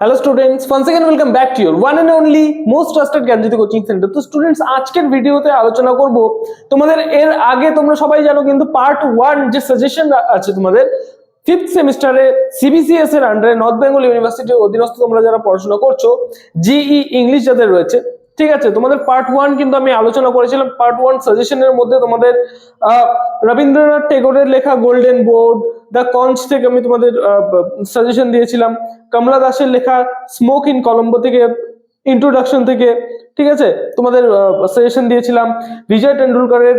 Hello students once again welcome back to your one and only most trusted Gyanjyoti coaching centre তো students আজকের ভিডিওতে আলোচনা করব। তোমাদের এর আগে তোমরা সবাই জানো, কিন্তু পার্ট ওয়ান যে সাজেশন আছে তোমাদের ফিফথ সেমিস্টারে সিবিসিএস এর আন্ডারে নর্থ বেঙ্গল ইউনিভার্সিটির অধীনস্থ তোমরা যারা পড়াশোনা করছ জিই ইংলিশ যাদের রয়েছে, ঠিক আছে? তোমাদের পার্ট ওয়ান কিন্তু আমি আলোচনা করেছিলাম। পার্ট ওয়ান সাজেশনের মধ্যে তোমাদের রবীন্দ্রনাথ টেগোরের লেখা গোল্ডেন বোর্ড দ্য কঞ্চ থেকে আমি তোমাদের সাজেশন দিয়েছিলাম। কমলা দাসের লেখা স্মোক ইন কলম্বো থেকে ইন্ট্রোডাকশন থেকে, ঠিক আছে? তোমাদের সাজেশন দিয়েছিলাম। বিজয় টেন্ডুলকারের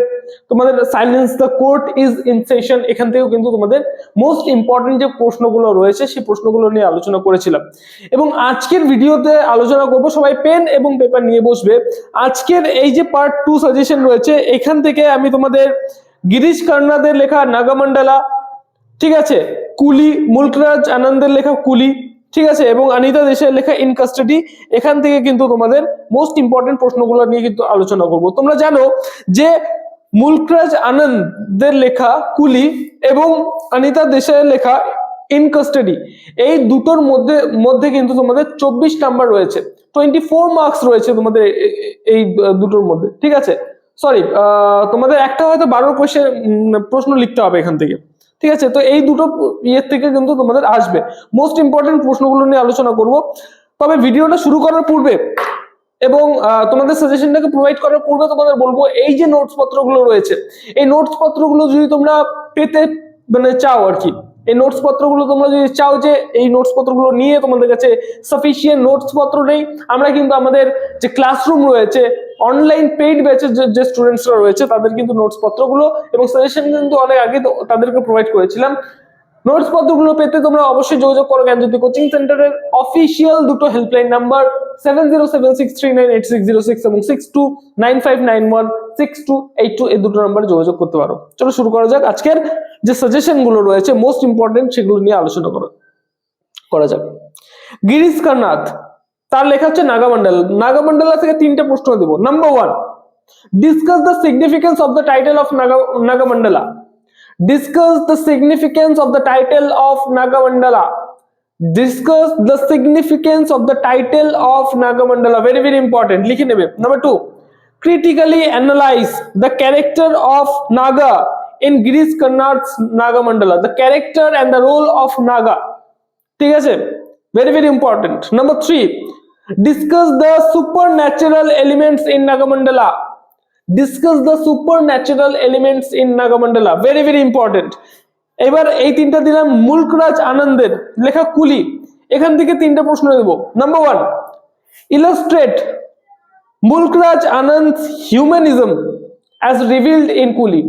তোমাদের silence the court is in session এখান থেকেও কিন্তু তোমাদের মোস্ট ইম্পর্টেন্ট যে প্রশ্নগুলো রয়েছে, সেই প্রশ্নগুলো নিয়ে আলোচনা করেছিলাম। এবং আজকের ভিডিওতে আলোচনা করব, সবাই পেন এবং পেপার নিয়ে বসবে। আজকের এই যে পার্ট টু সাজেশন রয়েছে, এখান থেকে আমি তোমাদের গিরিশ কর্ণাদের লেখা নাগামন্ডালা ঠিক আছে? কুলি, মুলকরাজ, আনন্দের লেখা কুলি, ঠিক আছে? এবং অনিতা দেশের লেখা ইন কাস্টাডি এখান থেকে কিন্তু তোমাদের মোস্ট ইম্পর্টেন্ট প্রশ্নগুলো নিয়ে কিন্তু আলোচনা করব। তোমরা জানো যে মুলকরাজ, আনন্দের লেখা কুলি এবং অনিতা দেশের লেখা ইন কাস্টাডি এই দুটোর মধ্যে মধ্যে কিন্তু তোমাদের চব্বিশ নাম্বার রয়েছে। টোয়েন্টি ফোর মার্কস রয়েছে তোমাদের এই দুটোর মধ্যে, ঠিক আছে? সরি তোমাদের একটা হয়তো বারো কোয়েশ্চেন প্রশ্ন লিখতে হবে এখান থেকে। ঠিক আছে? তো এই দুটো ইয়ের থেকে কিন্তু তোমাদের আসবে। মোস্ট ইম্পর্টেন্ট প্রশ্নগুলো নিয়ে আলোচনা করব। তবে ভিডিওটা শুরু করার পূর্বে এবং তোমাদের সাজেশনটাকে প্রোভাইড করার পূর্বে তোমাদের বলব, এই যে নোটস পত্রগুলো রয়েছে, এই নোটস পত্রগুলো যদি তোমরা পেতে মানে চাও আর কি, এই নোটস পত্রগুলো তোমরা যদি চাও যে, এই নোটস পত্রগুলো নিয়ে তোমাদের কাছে সাফিসিয়েন্ট নোটস পত্র নেই, আমরা কিন্তু আমাদের যে ক্লাসরুম রয়েছে অনলাইন পেইড ব্যাচের যে স্টুডেন্টসরা রয়েছে, তাদের কিন্তু নোটস পত্রগুলো এবং সাজেশন কিন্তু অনেক আগে তাদেরকে প্রোভাইড করেছিলাম। নোটস পত্রগুলো পেতে তোমরা অবশ্যই যোগাযোগ করো জ্ঞানজ্যোতি কোচিং সেন্টারের অফিসিয়াল দুটো helpline number seven zero seven six three nine eight six zero six six two nine five nine one six two eight two এই দুটো নাম্বারে যোগাযোগ করতে পারো। চলো শুরু করা যাক। আজকের যে সাজেশনগুলো রয়েছে মোস্ট ইম্পর্টেন্ট সেগুলো নিয়ে আলোচনা করো। করা যাক। গিরিশ কান্নাথ তার লেখা হচ্ছে নাগামন্ডল নাগামন্ডলা থেকে তিনটে প্রশ্ন দেবো number one discuss the significance of the title of Nagamandala discuss the significance of the title of Nagamandala. Discuss the significance of the title of Nagamandala. Very, very important. লিখে নেবে. Number two, critically analyze the character of Naga in Girish Karnad's Nagamandala. The character and the role of Naga. ঠিক আছে? Very, very important. Number three, discuss the supernatural elements in Nagamandala. The supernatural elements in Nagamandala very very important এবার এই তিনটা দিলাম মুলকরাজ আনন্দের লেখা কুলি। এখান থেকে তিনটা প্রশ্ন দেব number one illustrate Mulk Raj Anand humanism as revealed in Coolie.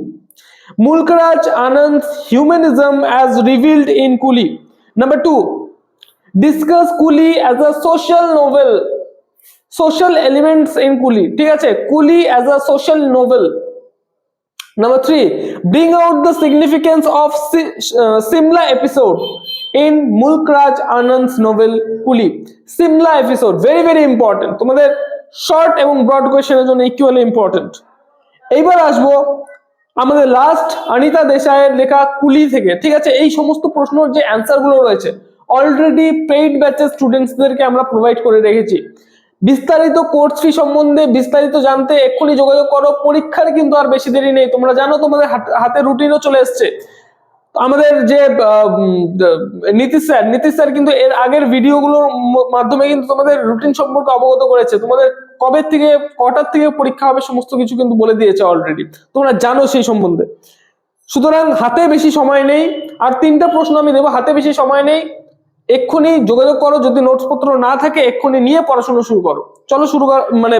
Mulk Raj Anand humanism as revealed in Coolie. Number two discuss Coolie as a social novel social elements in Coolie ঠিক আছে? Coolie as a social novel number three bring out the significance of Simla episode in Mulk Raj Anand novel Coolie Simla episode very very important তোমাদের short এবং broad কোয়েশনের জন্য equally important এইবার আসব আমাদের last Anita দেশাইয়ের লেখা কুলি থেকে। ঠিক আছে? এই সমস্ত প্রশ্নের যে অ্যান্সারগুলো রয়েছে অলরেডি পেইড ব্যাচের স্টুডেন্টসদেরকে আমরা প্রোভাইড করে রেখেছি। বিস্তারিত কোর্স ফি সম্বন্ধে বিস্তারিত জানতে এক্ষুনি যোগাযোগ করো। পরীক্ষার কিন্তু আর বেশি দেরি নেই। তোমরা জানো তোমাদের হাতে রুটিনও চলে এসছে। আমাদের যে নীতিশ স্যার নীতিশ স্যার কিন্তু এর আগের ভিডিওগুলোর মাধ্যমে কিন্তু তোমাদের রুটিন সম্পর্কে অবগত করেছে। তোমাদের কবে থেকে, কটার থেকে পরীক্ষা হবে সমস্ত কিছু কিন্তু বলে দিয়েছে অলরেডি তোমরা জানো সেই সম্বন্ধে। সুতরাং হাতে বেশি সময় নেই। আর তিনটা প্রশ্ন আমি দেবো। হাতে বেশি সময় নেই। এক্ষুনি যোগাযোগ করো, যদি নোটস পত্র না থাকে, এক্ষুনি নিয়ে পড়াশোনা শুরু করো। চলো শুরু কর মানে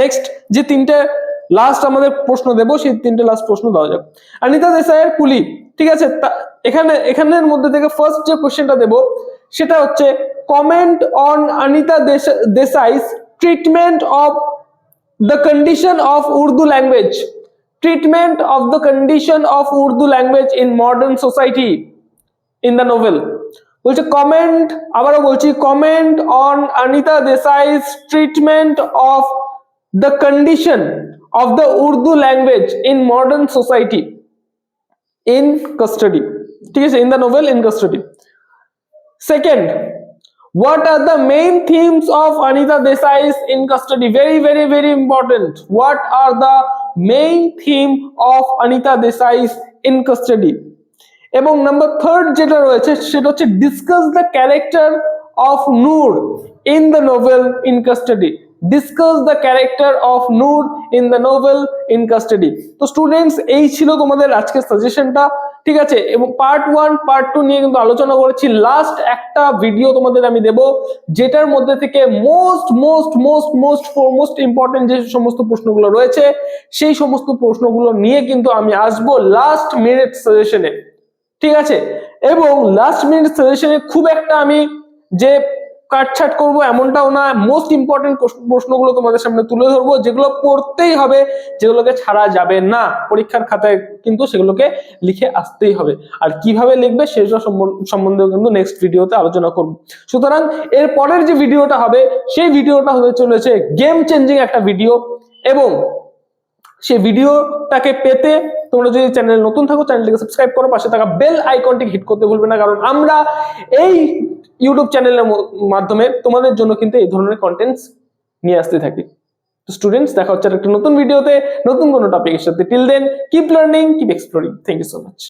নেক্সট যে তিনটে লাস্ট আমাদের প্রশ্ন দেবো, সেই তিনটে লাস্ট প্রশ্ন দেওয়া যাক। অনিতা দেশাইয়ের কুলি, ঠিক আছে? এখানে, এখানের মধ্যে থেকে ফার্স্ট যে কোশ্চেনটা দেবো, সেটা হচ্ছে comment on Anita Desai's treatment of the condition of Urdu language treatment of the condition of Urdu language in modern society in the novel. বলছে কমেন্ট আবারও বলছি comment on Anita Desai's treatment of the condition of the Urdu language in modern society in custody ঠিক আছে in the novel in custody second What are the main themes of Anita Desai's in custody? Very, very, very important. What are the main theme of Anita Desai's in custody? এবং number third যেটা রয়েছে সেটা হচ্ছে discuss the character of Noor in the novel in custody discuss the character of Noor in the novel in custody তো students এই ছিল তোমাদের আজকের সাজেশনটা ঠিক আছে? এবং পার্ট ওয়ান পার্ট টু নিয়ে কিন্তু আলোচনা করেছি। লাস্ট একটা ভিডিও তোমাদের আমি দেব, যেটার মধ্যে থেকে most most most most most important যে সমস্ত প্রশ্নগুলো রয়েছে, সেই সমস্ত প্রশ্নগুলো নিয়ে কিন্তু আমি আসব লাস্ট মিনিট সাজেশনে ঠিক আছে? এবং লাস্ট মিনিট সাজেশনে খুব একটা আমি যে কাটছাট করব এমনটাও না মোস্ট ইম্পর্টেন্ট প্রশ্নগুলো তোমাদের সামনে তুলে ধরবো, যেগুলো পড়তেই হবে, যেগুলোকে ছাড়া যাবে না। পরীক্ষার খাতায় কিন্তু সেগুলোকে লিখে আসতেই হবে। আর কীভাবে লিখবে সেসব সম্বন্ধেও কিন্তু নেক্সট ভিডিওতে আলোচনা করব। সুতরাং এর পরের যে ভিডিওটা হবে, সেই ভিডিওটা হতে চলেছে গেম চেঞ্জিং একটা ভিডিও এবং সেই ভিডিওটাকে পেতে তোমরা যদি চ্যানেল নতুন থাকো, চ্যানেলটিকে সাবস্ক্রাইব করো, পাশে থাকা বেল আইকনটি হিট করতে ভুলবে না। কারণ আমরা এই ইউটিউব চ্যানেলের মাধ্যমে তোমাদের জন্য কিন্তু এই ধরনের কন্টেন্টস নিয়ে আসতে থাকি। তো স্টুডেন্টস দেখা হচ্ছে একটা নতুন ভিডিওতে নতুন কোনো টপিকের সাথে। Till then keep learning keep exploring thank you so much